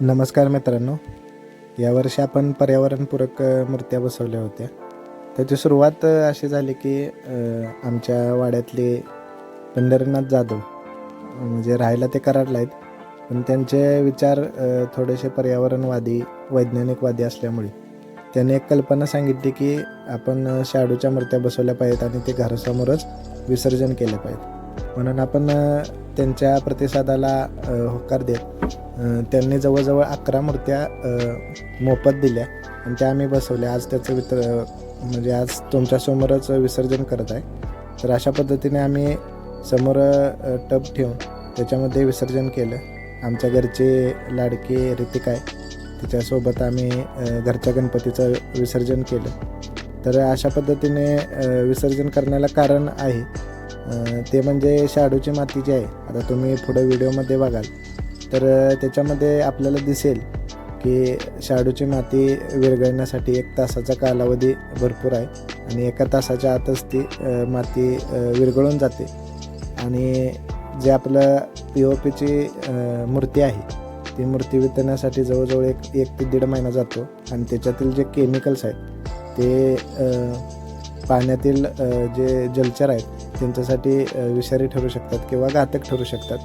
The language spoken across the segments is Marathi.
नमस्कार मित्रांनो. यावर्षी आपण पर्यावरणपूरक मूर्त्या बसवल्या होत्या. त्याची सुरुवात अशी झाली की आमच्या वाड्यातले पंढरीनाथ जाधव म्हणजे राहायला ते कराडला आहेत. पण त्यांचे विचार थोडेसे पर्यावरणवादी वैज्ञानिकवादी असल्यामुळे त्यांनी एक कल्पना सांगितली की आपण शाडूच्या मूर्त्या बसवल्या पाहिजेत आणि ते घरासमोरच विसर्जन केलं पाहिजेत. म्हणून आपण त्यांच्या प्रतिसादाला होकार देत त्यांनी जवळजवळ अकरा मूर्त्या मोफत दिल्या. आणि त्या आम्ही बसवल्या. आज त्याचं वितर म्हणजे आज तुमच्यासमोरच विसर्जन करत आहे. तर अशा पद्धतीने आम्ही समोर टब ठेवून त्याच्यामध्ये विसर्जन केलं. आमच्या घरचे लाडके ऋतिक आहे. तिच्यासोबत आम्ही घरच्या गणपतीचं विसर्जन केलं. तर अशा पद्धतीने विसर्जन करण्याला कारण आहे. ते म्हणजे शाडूची माती जी आहे. आता तुम्ही पुढे व्हिडिओमध्ये बघाल. तर त्याच्यामध्ये आपल्याला दिसेल की शाडूची माती विरघळण्यासाठी एक तासाचा कालावधी भरपूर आहे आणि एका तासाच्या आतच ती माती विरघळून जाते. आणि जे आपलं पी ओ पीची मूर्ती आहे ती मूर्ती वितरण्यासाठी जवळजवळ एक एक ते दीड महिना जातो आणि त्याच्यातील जे केमिकल्स आहेत ते पाण्यातील जे जलचर आहेत त्यांच्यासाठी विषारी ठरू शकतात किंवा घातक ठरू शकतात.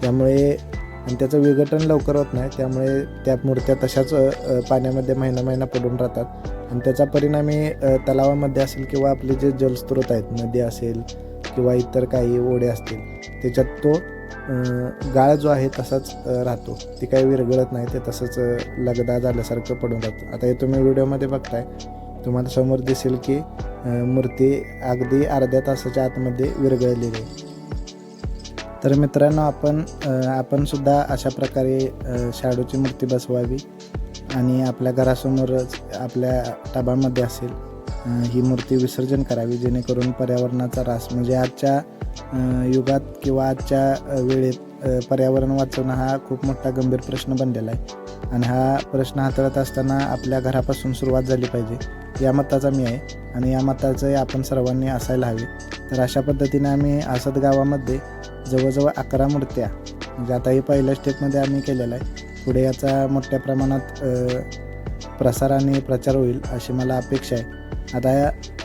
त्यामुळे आणि त्याचं विघटन लवकर होत नाही त्यामुळे त्या मूर्त्या तशाच पाण्यामध्ये महिना महिना पडून राहतात. आणि त्याचा परिणामी तलावामध्ये असेल किंवा आपले जे जलस्रोत आहेत नदी असेल किंवा इतर काही ओढे असतील त्याच्यात तो गाळ जो आहे तसाच राहतो. ती काही विरघळत नाही ते तसंच लगदा झाल्यासारखं पडून राहतं. आता हे तुम्ही व्हिडिओमध्ये बघताय. तुम्हाला समोर दिसेल की मूर्ती अगदी अर्ध्या तासाच्या आतमध्ये विरघळलेली आहे. तर मित्रांनो आपण आपणसुद्धा अशा प्रकारे शाडूची मूर्ती बसवावी आणि आपल्या घरासमोरच आपल्या टबामध्ये असेल ही मूर्ती विसर्जन करावी जेणेकरून पर्यावरणाचा ऱ्हास म्हणजे आजच्या युगात किंवा आजच्या वेळेत पर्यावरण वाचवणं हा खूप मोठा गंभीर प्रश्न बनलेला आहे. आणि हा प्रश्न हाताळत असताना आपल्या घरापासून सुरुवात झाली पाहिजे या मताचा मी आहे. आणि या मताचं आपण सर्वांनी असायला हवे. तर अशा पद्धतीने आम्ही आसद गावामध्ये जवळजवळ अकरा मूर्त्या. म्हणजे आता हे पहिल्या स्टेपमध्ये आम्ही केलेलं आहे. पुढे याचा मोठ्या प्रमाणात प्रसार आणि प्रचार होईल अशी मला अपेक्षा आहे. आता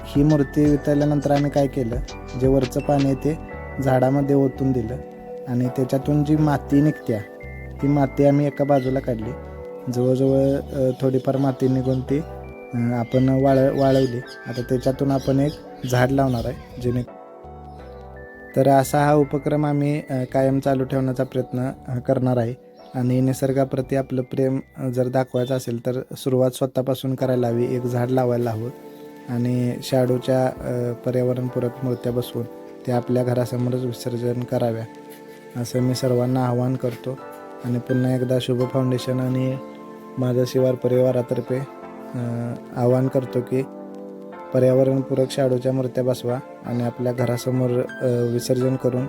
ही मूर्ती वितळल्यानंतर आम्ही काय केलं? जे वरचं पाणी आहे ते झाडामध्ये ओतून दिलं. आणि त्याच्यातून जी माती निघत्या ती माती आम्ही एका बाजूला काढली. जवळजवळ थोडीफार माती निघून ती आपण वाळ वाळवली. आता त्याच्यातून आपण एक झाड लावणार आहे जेणे तर असा हा उपक्रम आम्ही कायम चालू ठेवण्याचा प्रयत्न करणार आहे. आणि निसर्गाप्रती आपलं प्रेम जर दाखवायचं असेल तर सुरुवात स्वतःपासून करायला हवी. एक झाड लावायला हवं. आणि शाडूच्या पर्यावरणपूरक मूर्त्या बसवून ते आपल्या घरासमोरच विसर्जन कराव्या असं मी सर्वांना आवाहन करतो. आणि पुन्हा एकदा शुभ फाउंडेशन आणि माझा शिवार परिवारातर्फे आवाहन करतो की पर्यावरणपूरक शाडूच्या मूर्त्या बसवा आणि आपल्या घरासमोर विसर्जन करून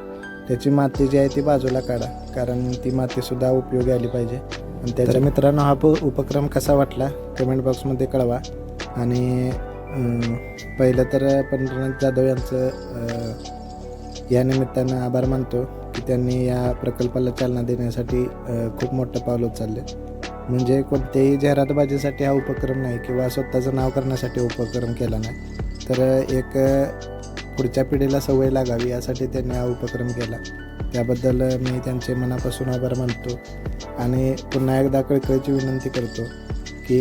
त्याची माती जी आहे ती बाजूला काढा. कारण ती मातीसुद्धा उपयोगी आली पाहिजे. आणि त्याच्या मित्रांनो हा प- उपक्रम कसा वाटला? कमेंट बॉक्समध्ये कळवा. आणि पहिलं तर पंढरीनाथ जाधव यांचं या निमित्तानं आभार मानतो की त्यांनी या प्रकल्पाला चालना देण्यासाठी खूप मोठं पाऊल उचलले. म्हणजे कोणत्याही जाहिरातबाजीसाठी हा उपक्रम नाही किंवा स्वतःचं नाव करण्यासाठी उपक्रम केला नाही. तर एक पुढच्या पिढीला सवय लागावी यासाठी त्यांनी हा उपक्रम केला. त्याबद्दल मी त्यांचे मनापासून आभार मानतो आणि पुन्हा एकदा कळकळीची विनंती करतो की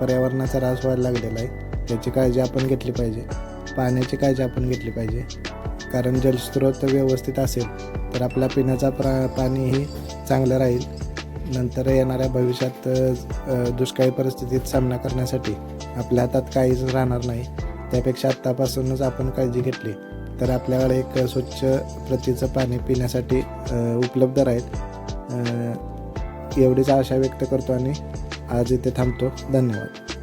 पर्यावरणाचा ऱ्हास व्हायला लागलेला आहे. त्याची काळजी आपण घेतली पाहिजे. पाण्याची काळजी आपण घेतली पाहिजे. कारण जलस्रोत व्यवस्थित असेल तर आपल्या पिण्याचा प्रा पाणीही चांगलं राहील. नंतर येणाऱ्या भविष्यात दुष्काळी परिस्थितीत सामना करण्यासाठी आपल्या हातात काहीच राहणार नाही. त्यापेक्षा आत्तापासूनच आपण काळजी घेतली. तर आपल्याकडे एक स्वच्छ प्रतीचं पाणी पिण्यासाठी उपलब्ध राहील. एवढीच आशा व्यक्त करतो आणि आज इथे थांबतो. धन्यवाद.